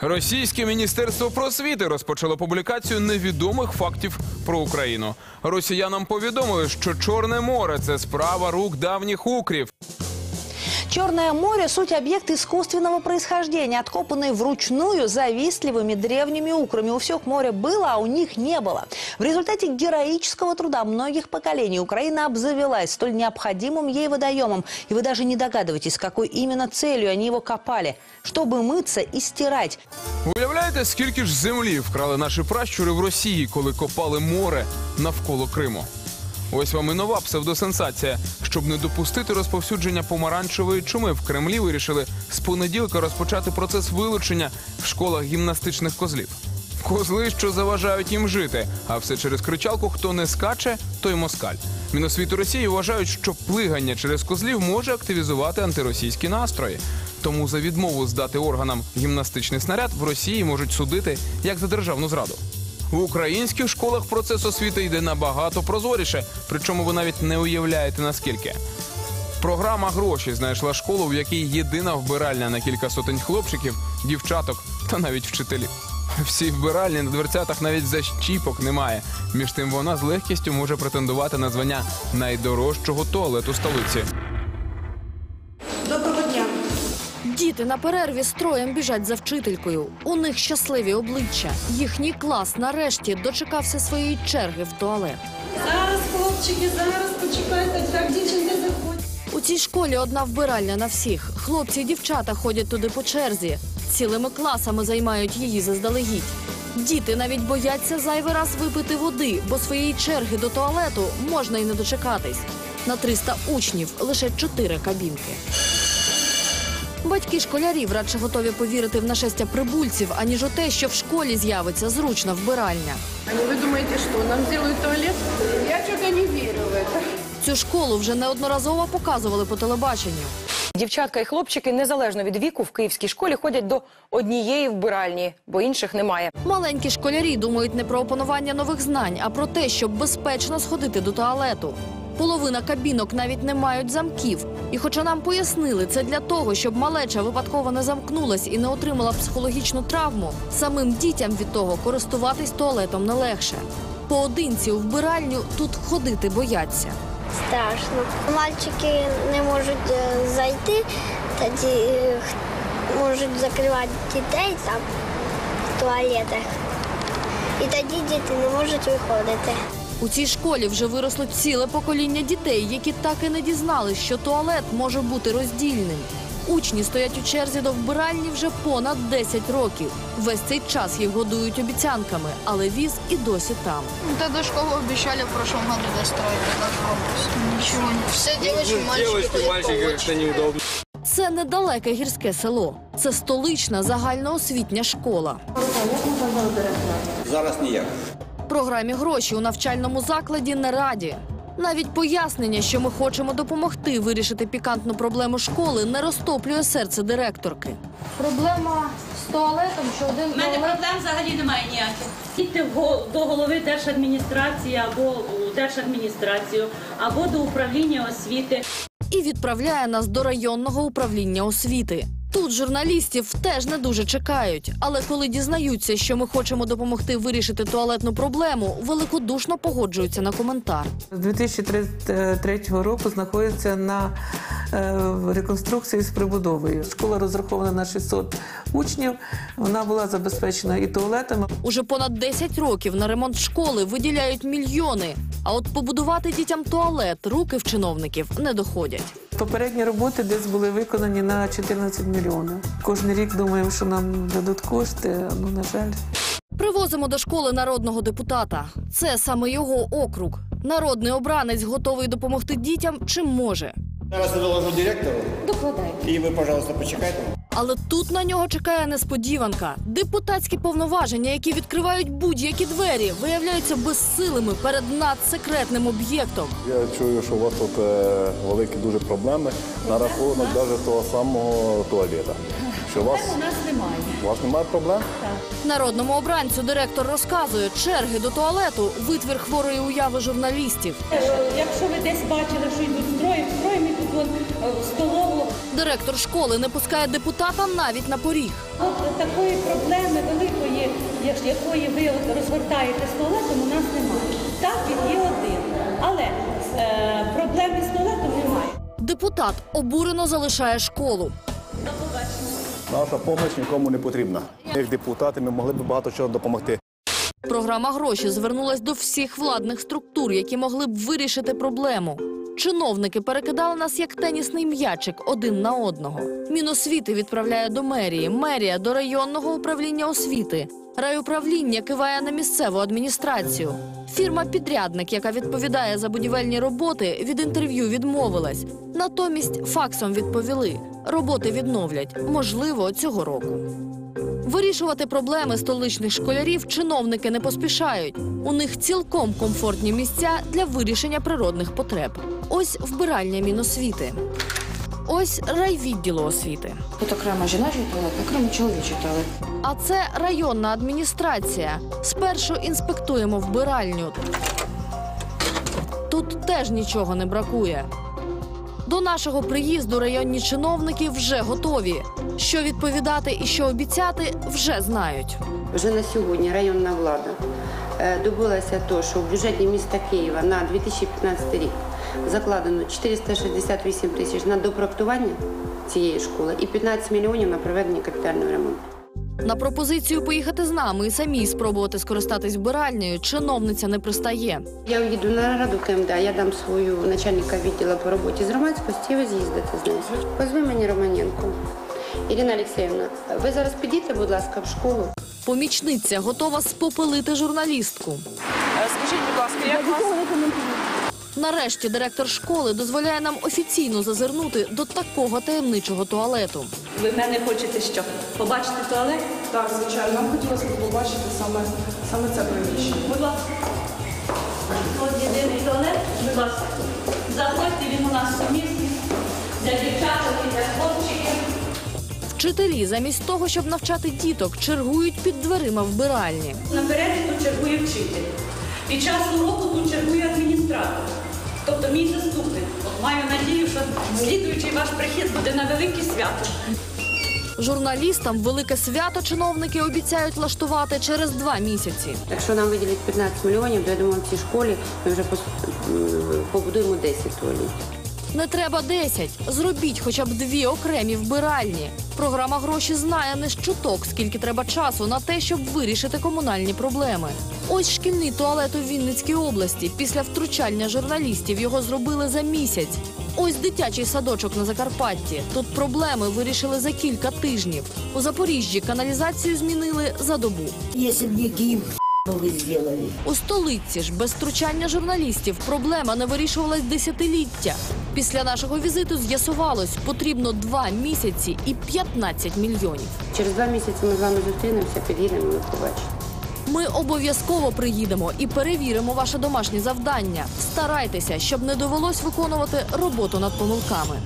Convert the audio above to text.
Російське міністерство просвіти розпочало публікацію невідомих фактів про Україну. Росіянам повідомили, що Чорне море це справа рук давніх укрів. Черное море – суть объект искусственного происхождения, откопанный вручную завистливыми древними украми. У всех море было, а у них не было. В результате героического труда многих поколений Украина обзавелась столь необходимым ей водоемом. И вы даже не догадываетесь, с какой именно целью они его копали. Чтобы мыться и стирать. Уявляєте, скільки ж землі вкрали наші пращури в Росії, коли копали море навколо Криму? Ось вам і нова псевдосенсація. Щоб не допустити розповсюдження помаранчевої чуми, в Кремлі вирішили з понеділка розпочати процес вилучення в школах гімнастичних козлів. Козли, що заважають їм жити, а все через кричалку Хто не скаче, той москаль. Міносвіту Росії вважають, що плигання через козлів може активізувати антиросійські настрої. Тому за відмову здати органам гімнастичний снаряд в Росії можуть судити як за державну зраду. В українських школах процес освіти йде набагато прозоріше, причому ви навіть не уявляєте наскільки. Програма гроші знайшла школу, в якій єдина вбиральня на кілька сотень хлопчиків, дівчаток та навіть вчителів. Всі вбиральні на дверцятах навіть защіпок немає. Між тим вона з легкістю може претендувати на звання найдорожчого туалету столиці. Діти на перерві строєм біжать за вчителькою. У них щасливі обличчя. Їхній клас нарешті дочекався своєї черги в туалет. Зараз, хлопчики, зараз почекайте, так, дівчинки заходять. У цій школі одна вбиральня на всіх. Хлопці і дівчата ходять туди по черзі. Цілими класами займають її заздалегідь. Діти навіть бояться зайвий раз випити води, бо своєї черги до туалету можна й не дочекатись. На 300 учнів лише 4 кабінки. Батьки школярів радше готові повірити в нашестя прибульців, аніж у те, що в школі з'явиться зручна вбиральня. Вы думаете, что нам сделают туалет? Я что-то не верю в это. Цю школу вже неодноразово показували по телебаченню. Дівчатка і хлопчики незалежно від віку в київській школі ходять до однієї вбиральні, бо інших немає. Маленькі школярі думають не про опанування нових знань, а про те, щоб безпечно сходити до туалету. Половина кабінок навіть не мають замків. І хоча нам пояснили, це для того, щоб малеча випадково не замкнулась і не отримала психологічну травму, самим дітям від того користуватись туалетом не легше. Поодинці у вбиральню тут ходити бояться. страшно. Мальчики не можуть е, зайти, тоді е, можуть закривати дітей там в туалетах. І тоді діти не можуть виходити. У цій школі вже виросло ціле покоління дітей, які так і не дізнались, що туалет може бути роздільним. Учні стоять у черзі до вбиральні вже понад 10 років. Весь цей час їх годують обіцянками, але віз і досі там. Тогда школу обещали в прошлом году этот корпус. Ничего не. Все девочки, мальчики, мальчики ходят по Це недалеке гірське село. Це столична загальноосвітня школа. Зараз ніяк. Програмі гроші у навчальному закладі не раді. Навіть пояснення, що ми хочемо допомогти вирішити пікантну проблему школи, не розтоплює серце директорки. Проблема з туалетом, що один У мене проблем взагалі немає ніяких. Гол- до голови держадміністрації або у держадміністрацію, або до управління освіти. і відправляє нас до районного управління освіти. Тут журналістів теж не дуже чекають, але коли дізнаються, що ми хочемо допомогти вирішити туалетну проблему, великодушно погоджуються на коментар. З 2003 року знаходиться на е, реконструкції з прибудовою. Школа розрахована на 600 учнів. Вона була забезпечена і туалетами. Уже понад 10 років на ремонт школи виділяють мільйони. А от побудувати дітям туалет руки в чиновників не доходять. Попередні роботи десь були виконані на 14 мільйонів. Кожен рік думаємо, що нам дадуть кошти. Ну на жаль. Привозимо до школи народного депутата. Це саме його округ. Народний обранець готовий допомогти дітям чим може. Зараз я доложу директору. Докладайте. І ви, пожалуйста, почекайте. Але тут на нього чекає несподіванка. Депутатські повноваження, які відкривають будь-які двері, виявляються безсилими перед надсекретним об'єктом. Я чую, що у вас тут е, великі дуже проблеми на рахунок навіть того самого туалета. Що у вас, У нас немає. У вас немає проблем? Народному обранцю директор розказує, черги до туалету витвір хворої уяви журналістів. Якщо ви десь бачили, що йдуть строї, строї ми тут вон, е, в столову Директор школи не пускає депутата навіть на поріг. От такої проблеми великої, як- якої ви от розгортаєте з туалетом, у нас немає. Так, він є один. Але е, проблеми з туалетом немає. Депутат обурено залишає школу. Наша допомога нікому не потрібна. Як депутати ми могли б багато чого допомогти. Програма гроші звернулась до всіх владних структур, які могли б вирішити проблему. Чиновники перекидали нас як тенісний м'ячик один на одного. Міносвіти відправляє до мерії, мерія до районного управління освіти. Райуправління киває на місцеву адміністрацію. Фірма-підрядник, яка відповідає за будівельні роботи, від інтерв'ю відмовилась. Натомість факсом відповіли: роботи відновлять, можливо, цього року. Вирішувати проблеми столичних школярів чиновники не поспішають. У них цілком комфортні місця для вирішення природних потреб. Ось вбиральня Міносвіти. Ось райвідділу освіти. Тут окремо жіночий туалет, окремо чоловічий туалет. А це районна адміністрація. Спершу інспектуємо вбиральню. Тут теж нічого не бракує. До нашого приїзду районні чиновники вже готові. Що відповідати і що обіцяти, вже знають. Вже на сьогодні районна влада е, добилася того, що в бюджеті міста Києва на 2015 рік закладено 468 тисяч на допроектування цієї школи і 15 мільйонів на проведення капітального ремонту. На пропозицію поїхати з нами і самій спробувати скористатись вбиральнею чиновниця не пристає. Я їду на раду КМДА, я дам свою начальника відділу по роботі з громадськості, і ви з'їздите з нею. Позви мені Романенко. Ірина Олексіївна, ви зараз підійте, будь ласка, в школу. Помічниця готова спопелити журналістку. Скажіть, будь ласка, як вас? Нарешті директор школи дозволяє нам офіційно зазирнути до такого таємничого туалету. Ви в мене хочете що? Побачити туалет? Так, звичайно, нам хотілося б побачити саме, саме це приміщення. Будь ласка. Ось єдиний туалет, будь ласка. Заходьте, він у нас сумісний. Для дівчаток і для хлопчиків. Вчителі замість того, щоб навчати діток, чергують під дверима вбиральні. Наперед тут чергує вчитель. Під час уроку тут чергує адміністратор. Тобто мій заступник. От Маю надію, що слідуючий ваш прихід буде на велике свято. Журналістам велике свято чиновники обіцяють влаштувати через два місяці. Якщо нам виділять 15 мільйонів, то я думаю, в цій школі ми вже побудуємо 10 туалетів. Не треба 10. Зробіть хоча б дві окремі вбиральні. Програма гроші знає не з чуток, скільки треба часу на те, щоб вирішити комунальні проблеми. Ось шкільний туалет у Вінницькій області. Після втручання журналістів його зробили за місяць. Ось дитячий садочок на Закарпатті. Тут проблеми вирішили за кілька тижнів. У Запоріжжі каналізацію змінили за добу. Не Киев, вы сделали. У столиці ж без втручання журналістів проблема не вирішувалась десятиліття. Після нашого візиту з'ясувалось, потрібно два місяці і 15 мільйонів. Через два місяці ми з вами зустрінемося, під'їдемо і ви побачите. Ми обов'язково приїдемо і перевіримо ваше домашнє завдання. Старайтеся, щоб не довелось виконувати роботу над помилками.